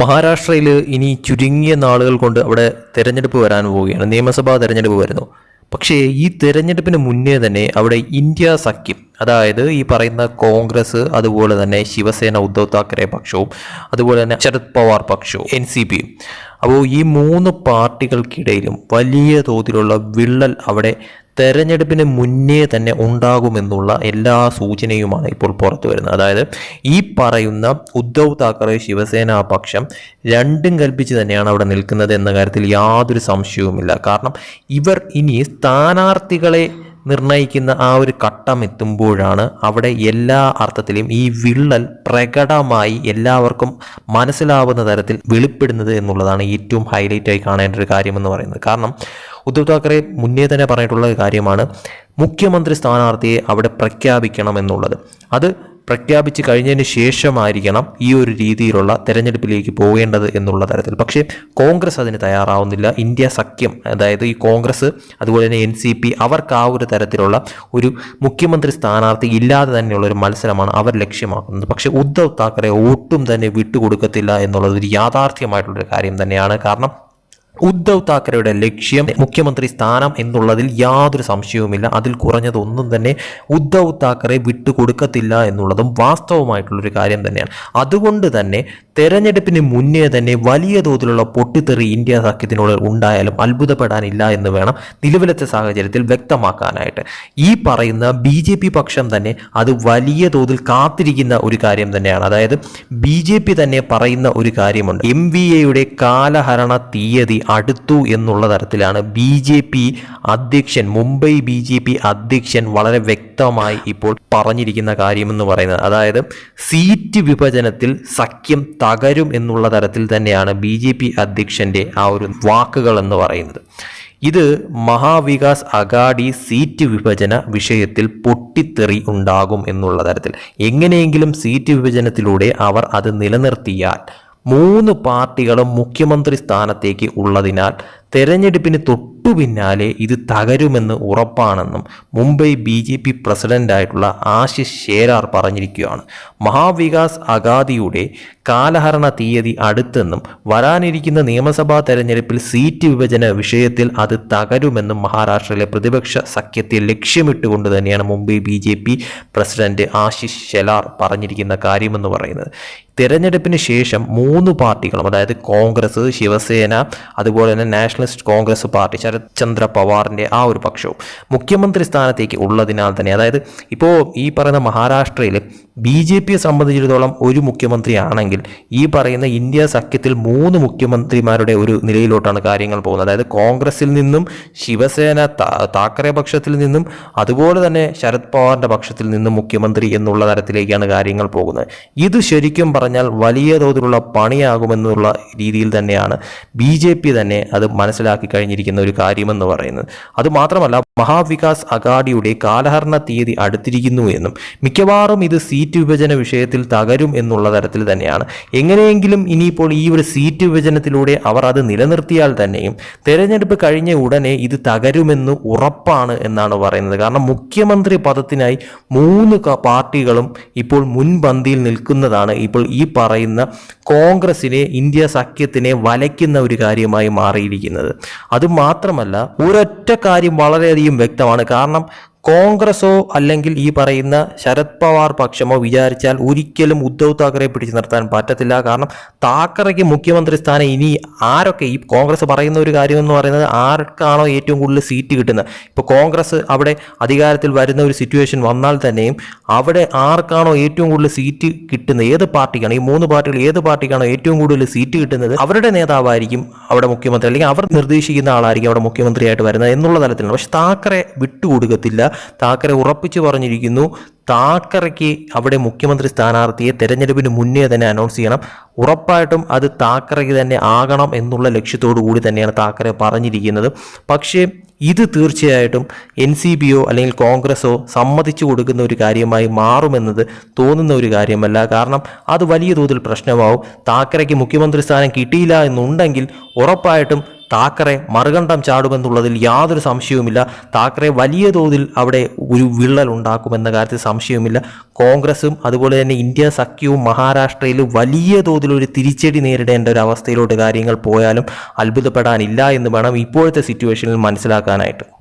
മഹാരാഷ്ട്രയിൽ ഇനി ചുരുങ്ങിയ നാളുകൾ കൊണ്ട് അവിടെ തെരഞ്ഞെടുപ്പ് വരാൻ പോവുകയാണ്. നിയമസഭാ തെരഞ്ഞെടുപ്പ് വരുന്നു. പക്ഷേ ഈ തെരഞ്ഞെടുപ്പിന് മുന്നേ തന്നെ അവിടെ ഇന്ത്യ സഖ്യം അതായത് ഈ പറയുന്ന കോൺഗ്രസ് അതുപോലെ തന്നെ ശിവസേന ഉദ്ധവ് താക്കറെ പക്ഷവും അതുപോലെ തന്നെ ശരത് പവാർ പക്ഷവും എൻ സി പിയും. അപ്പോൾ ഈ മൂന്ന് പാർട്ടികൾക്കിടയിലും വലിയ തോതിലുള്ള വിള്ളൽ അവിടെ തെരഞ്ഞെടുപ്പിന് മുന്നേ തന്നെ ഉണ്ടാകുമെന്നുള്ള എല്ലാ സൂചനയുമാണ് ഇപ്പോൾ പുറത്തു വരുന്നത്. അതായത് ഈ പറയുന്ന ഉദ്ധവ് താക്കറെ ശിവസേന പക്ഷം രണ്ടും കൽപ്പിച്ച് തന്നെയാണ് അവിടെ നിൽക്കുന്നത് എന്ന കാര്യത്തിൽ യാതൊരു സംശയവുമില്ല. കാരണം ഇവർ ഇനി സ്ഥാനാർത്ഥികളെ നിർണയിക്കുന്ന ആ ഒരു ഘട്ടം എത്തുമ്പോഴാണ് അവിടെ എല്ലാ അർത്ഥത്തിലും ഈ വിള്ളൽ പ്രകടമായി എല്ലാവർക്കും മനസ്സിലാവുന്ന തരത്തിൽ വെളിപ്പെടുന്നത് എന്നുള്ളതാണ് ഏറ്റവും ഹൈലൈറ്റായി കാണേണ്ട ഒരു കാര്യമെന്ന് പറയുന്നത്. കാരണം ഉദ്ധവ് താക്കറെ മുന്നേ തന്നെ പറഞ്ഞിട്ടുള്ള കാര്യമാണ് മുഖ്യമന്ത്രി സ്ഥാനാർത്ഥിയെ അവിടെ പ്രഖ്യാപിക്കണം എന്നുള്ളത് അത് പ്രഖ്യാപിച്ച് കഴിഞ്ഞതിന് ശേഷമായിരിക്കണം ഈ ഒരു രീതിയിലുള്ള തെരഞ്ഞെടുപ്പിലേക്ക് പോകേണ്ടത് എന്നുള്ള തരത്തിൽ. പക്ഷേ കോൺഗ്രസ് അതിന് തയ്യാറാവുന്നില്ല. ഇന്ത്യ സഖ്യം അതായത് ഈ കോൺഗ്രസ് അതുപോലെ തന്നെ എൻ സി പി അവർക്ക് ആ ഒരു തരത്തിലുള്ള ഒരു മുഖ്യമന്ത്രി സ്ഥാനാർത്ഥി ഇല്ലാതെ തന്നെയുള്ള ഒരു മത്സരമാണ് അവർ ലക്ഷ്യമാക്കുന്നത്. പക്ഷേ ഉദ്ധവ് താക്കറെ ഒട്ടും തന്നെ വിട്ടുകൊടുക്കത്തില്ല എന്നുള്ളത് ഒരു യാഥാർത്ഥ്യമായിട്ടുള്ളൊരു കാര്യം തന്നെയാണ്. കാരണം ഉദ്ധവ് താക്കറെയുടെ ലക്ഷ്യം മുഖ്യമന്ത്രി സ്ഥാനം എന്നുള്ളതിൽ യാതൊരു സംശയവുമില്ല. അതിൽ കുറഞ്ഞത് ഒന്നും തന്നെ ഉദ്ധവ് താക്കറെ വിട്ടുകൊടുക്കത്തില്ല എന്നുള്ളതും വാസ്തവമായിട്ടുള്ളൊരു കാര്യം തന്നെയാണ്. അതുകൊണ്ട് തന്നെ തെരഞ്ഞെടുപ്പിന് മുന്നേ തന്നെ വലിയ തോതിലുള്ള പൊട്ടിത്തെറി ഇന്ത്യ സഖ്യത്തിനോട് ഉണ്ടായാലും അത്ഭുതപ്പെടാനില്ല എന്ന് വേണം നിലവിലത്തെ സാഹചര്യത്തിൽ വ്യക്തമാക്കാനായിട്ട്. ഈ പറയുന്ന ബി ജെ പി പക്ഷം തന്നെ അത് വലിയ തോതിൽ കാത്തിരിക്കുന്ന ഒരു കാര്യം തന്നെയാണ്. അതായത് ബി ജെ പി തന്നെ പറയുന്ന ഒരു കാര്യമുണ്ട്. എം വി എയുടെ കാലഹരണ തീയതി അടുത്തു എന്നുള്ള തരത്തിലാണ് ബി ജെ പി അധ്യക്ഷൻ മുംബൈ ബി ജെ പി അധ്യക്ഷൻ വളരെ വ്യക്തമായി ഇപ്പോൾ പറഞ്ഞിരിക്കുന്ന കാര്യമെന്ന് പറയുന്നത്. അതായത് സീറ്റ് വിഭജനത്തിൽ സഖ്യം തകരും എന്നുള്ള തരത്തിൽ തന്നെയാണ് ബി ജെ പി അധ്യക്ഷന്റെ ആ ഒരു വാക്കുകൾ എന്ന് പറയുന്നത്. ഇത് മഹാവികാസ് അഗാഡി സീറ്റ് വിഭജന വിഷയത്തിൽ പൊട്ടിത്തെറി ഉണ്ടാകും എന്നുള്ള തരത്തിൽ. എങ്ങനെയെങ്കിലും സീറ്റ് വിഭജനത്തിലൂടെ അവർ അത് നിലനിർത്തിയാൽ മൂന്ന് പാർട്ടികളും മുഖ്യമന്ത്രി സ്ഥാനത്തേക്ക് ഉള്ളതിനാൽ തെരഞ്ഞെടുപ്പിന് തൊട്ടു പിന്നാലെ ഇത് തകരുമെന്ന് ഉറപ്പാണെന്നും മുംബൈ ബി ജെ പി പ്രസിഡന്റായിട്ടുള്ള ആശിഷ് ഷേരാർ പറഞ്ഞിരിക്കുകയാണ്. മഹാവികാസ് അഗാദിയുടെ കാലഹരണ തീയതി അടുത്തെന്നും വരാനിരിക്കുന്ന നിയമസഭാ തെരഞ്ഞെടുപ്പിൽ സീറ്റ് വിഭജന വിഷയത്തിൽ അത് തകരുമെന്നും മഹാരാഷ്ട്രയിലെ പ്രതിപക്ഷ സഖ്യത്തെ ലക്ഷ്യമിട്ടുകൊണ്ട് തന്നെയാണ് Mumbai B J P president Ashish Shelar പറഞ്ഞിരിക്കുന്ന കാര്യമെന്ന് പറയുന്നത്. തിരഞ്ഞെടുപ്പിന് ശേഷം മൂന്ന് പാർട്ടികളും അതായത് കോൺഗ്രസ് ശിവസേന അതുപോലെ തന്നെ Nationalist Congress Party Sharad Chandra പവാറിന്റെ ആ ഒരു പക്ഷവും മുഖ്യമന്ത്രി സ്ഥാനത്തേക്ക് ഉള്ളതിനാൽ തന്നെ അതായത് ഇപ്പോൾ ഈ പറയുന്ന മഹാരാഷ്ട്രയിൽ ബി ജെ പിയെ സംബന്ധിച്ചിടത്തോളം ഒരു മുഖ്യമന്ത്രി ഈ പറയുന്ന ഇന്ത്യ സഖ്യത്തിൽ മൂന്ന് മുഖ്യമന്ത്രിമാരുടെ ഒരു നിലയിലോട്ടാണ് കാര്യങ്ങൾ പോകുന്നത്. അതായത് കോൺഗ്രസിൽ നിന്നും ശിവസേന താക്കറെ പക്ഷത്തിൽ നിന്നും അതുപോലെ തന്നെ ശരത് പവാറിന്റെ പക്ഷത്തിൽ നിന്നും മുഖ്യമന്ത്രി എന്നുള്ള തരത്തിലേക്കാണ് കാര്യങ്ങൾ പോകുന്നത്. ഇത് ശരിക്കും പറഞ്ഞാൽ വലിയ തോതിലുള്ള പണിയാകുമെന്നുള്ള രീതിയിൽ തന്നെയാണ് ബി ജെ പി തന്നെ അത് മനസ്സിലാക്കി കഴിഞ്ഞിരിക്കുന്ന ഒരു കാര്യമെന്ന് പറയുന്നത്. അതുമാത്രമല്ല മഹാവികാസ് അഗാഡിയുടെ കാലഹരണ തീയതി അടുത്തിരിക്കുന്നു എന്നും മിക്കവാറും ഇത് സീറ്റ് വിഭജന വിഷയത്തിൽ തകരും എന്നുള്ള തരത്തിൽ തന്നെയാണ്. എങ്ങനെയെങ്കിലും ഇനിയിപ്പോൾ ഈ ഒരു സീറ്റ് വിഭജനത്തിലൂടെ അവർ അത് നിലനിർത്തിയാൽ തന്നെയും തെരഞ്ഞെടുപ്പ് കഴിഞ്ഞ ഉടനെ ഇത് തകരുമെന്ന് ഉറപ്പാണ് എന്നാണ് പറയുന്നത്. കാരണം മുഖ്യമന്ത്രി പദത്തിനായി മൂന്ന് പാർട്ടികളും ഇപ്പോൾ മുൻപന്തിയിൽ നിൽക്കുന്നതാണ് ഇപ്പോൾ ഈ പറയുന്ന കോൺഗ്രസിനെ ഇന്ത്യ സഖ്യത്തിനെ വലയ്ക്കുന്ന ഒരു കാര്യമായി മാറിയിരിക്കുന്നത്. അതുമാത്രമല്ല ഒരൊറ്റ കാര്യം വളരെയധികം വ്യക്തമാണ്. കാരണം കോൺഗ്രസോ അല്ലെങ്കിൽ ഈ പറയുന്ന ശരത് പവാർ പക്ഷമോ വിചാരിച്ചാൽ ഒരിക്കലും ഉദ്ധവ് താക്കറെ പിടിച്ചു നിർത്താൻ പറ്റത്തില്ല. കാരണം താക്കറയ്ക്ക് മുഖ്യമന്ത്രി സ്ഥാനം ഇനി ആരൊക്കെ ഈ കോൺഗ്രസ് പറയുന്ന ഒരു കാര്യം എന്ന് പറയുന്നത് ആർക്കാണോ ഏറ്റവും കൂടുതൽ സീറ്റ് കിട്ടുന്നത്? ഇപ്പോൾ കോൺഗ്രസ് അവിടെ അധികാരത്തിൽ വരുന്ന ഒരു സിറ്റുവേഷൻ വന്നാൽ തന്നെയും അവിടെ ആർക്കാണോ ഏറ്റവും കൂടുതൽ സീറ്റ് കിട്ടുന്നത്? ഏത് പാർട്ടിക്കാണ്? ഈ മൂന്ന് പാർട്ടികൾ ഏത് പാർട്ടിക്കാണോ ഏറ്റവും കൂടുതൽ സീറ്റ് കിട്ടുന്നത്? അവരുടെ നേതാവായിരിക്കും അവിടെ മുഖ്യമന്ത്രി. അല്ലെങ്കിൽ അവർ നിർദ്ദേശിക്കുന്ന ആളായിരിക്കും അവിടെ മുഖ്യമന്ത്രിയായിട്ട് വരുന്നത് എന്നുള്ള തലത്തിലാണ് പക്ഷെ താക്കറെ വിട്ടുകൊടുക്കത്തില്ല. താക്കറെ ഉറപ്പിച്ചു പറഞ്ഞിരിക്കുന്നു. താക്കറയ്ക്ക് അവിടെ മുഖ്യമന്ത്രി സ്ഥാനാർത്ഥിയെ തെരഞ്ഞെടുപ്പിന് മുന്നേ തന്നെ അനൗൺസ് ചെയ്യണം. ഉറപ്പായിട്ടും അത് താക്കറയ്ക്ക് തന്നെ ആകണം എന്നുള്ള ലക്ഷ്യത്തോടു കൂടി തന്നെയാണ് താക്കറെ പറഞ്ഞിരിക്കുന്നത്. പക്ഷേ ഇത് തീർച്ചയായിട്ടും എൻ സി ബിയോ അല്ലെങ്കിൽ കോൺഗ്രസോ സമ്മതിച്ചു കൊടുക്കുന്ന ഒരു കാര്യമായി മാറുമെന്നത് തോന്നുന്ന ഒരു കാര്യമല്ല. കാരണം അത് വലിയ തോതിൽ പ്രശ്നമാവും. താക്കറയ്ക്ക് മുഖ്യമന്ത്രി സ്ഥാനം കിട്ടിയില്ല എന്നുണ്ടെങ്കിൽ ഉറപ്പായിട്ടും താക്കറെ മറുകണ്ഠം ചാടുമെന്നുള്ളതിൽ യാതൊരു സംശയവുമില്ല. താക്കറെ വലിയ തോതിൽ അവിടെ ഒരു വിള്ളൽ ഉണ്ടാക്കുമെന്ന കാര്യത്തിൽ സംശയവുമില്ല. കോൺഗ്രസും അതുപോലെ തന്നെ ഇന്ത്യ സഖ്യവും മഹാരാഷ്ട്രയിൽ വലിയ തോതിൽ ഒരു തിരിച്ചടി നേരിടേണ്ട ഒരു അവസ്ഥയിലോട്ട് കാര്യങ്ങൾ പോയാലും അത്ഭുതപ്പെടാനില്ല എന്ന് വേണം ഇപ്പോഴത്തെ സിറ്റുവേഷനിൽ മനസ്സിലാക്കാനായിട്ട്.